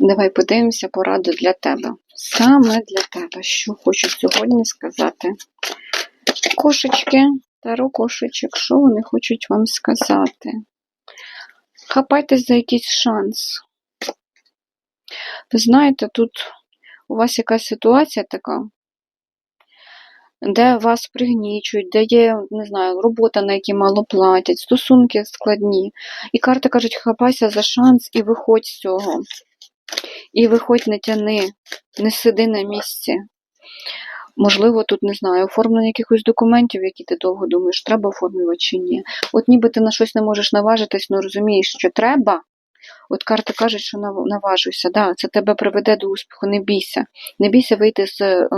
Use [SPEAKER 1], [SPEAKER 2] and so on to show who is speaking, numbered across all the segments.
[SPEAKER 1] Давай подивимося пораду для тебе. Саме для тебе, що хочу сьогодні сказати. Кошечки, таро кошечок, що вони хочуть вам сказати? Хапайтесь за якийсь шанс. Ви знаєте, тут у вас якась ситуація така, де вас пригнічують, де є, не знаю, робота, на якій мало платять, стосунки складні. І карти кажуть, хапайся за шанс і виходь з цього. І виходь, не тяни, не сиди на місці. Можливо, тут не знаю, оформлення якихось документів, які ти довго думаєш, треба оформлювати чи ні. От ніби ти на щось не можеш наважитись, але розумієш, що треба. От карти кажуть, що наважуйся, да, це тебе приведе до успіху, не бійся. Не бійся вийти з е,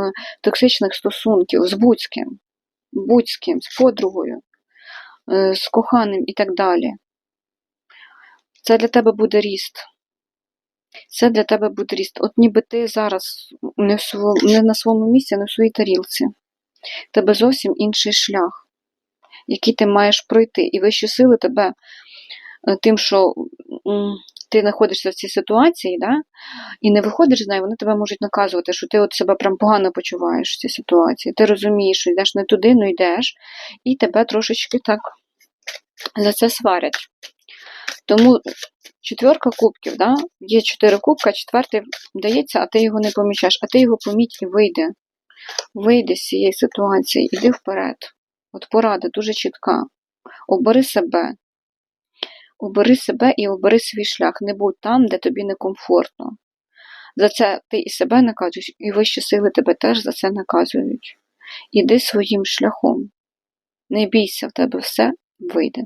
[SPEAKER 1] токсичних стосунків, з будь-ким, будь з ким, з подругою, е, з коханим і так далі. Це для тебе буде ріст. Це для тебе буде ріст. От ніби ти зараз не, в сво- не на своєму місці, не в своїй тарілці. Тебе зовсім інший шлях, який ти маєш пройти. І вищі сили тебе е, тим, що ти знаходишся в цій ситуації, да, і не виходиш з неї, вони тебе можуть наказувати, що ти от себе прям погано почуваєш в цій ситуації. Ти розумієш, що йдеш не туди, ну йдеш, і тебе трошечки так за це сварять. Тому четверка кубків, да? є чотири кубка, четвертий дається, а ти його не помічаєш, а ти його поміть і вийде. Вийди з цієї ситуації, іди вперед. От порада дуже чітка. Обери себе. Обери себе і обери свій шлях. Не будь там, де тобі некомфортно. За це ти і себе наказуєш, і вищі сили тебе теж за це наказують. Іди своїм шляхом. Не бійся, в тебе все вийде.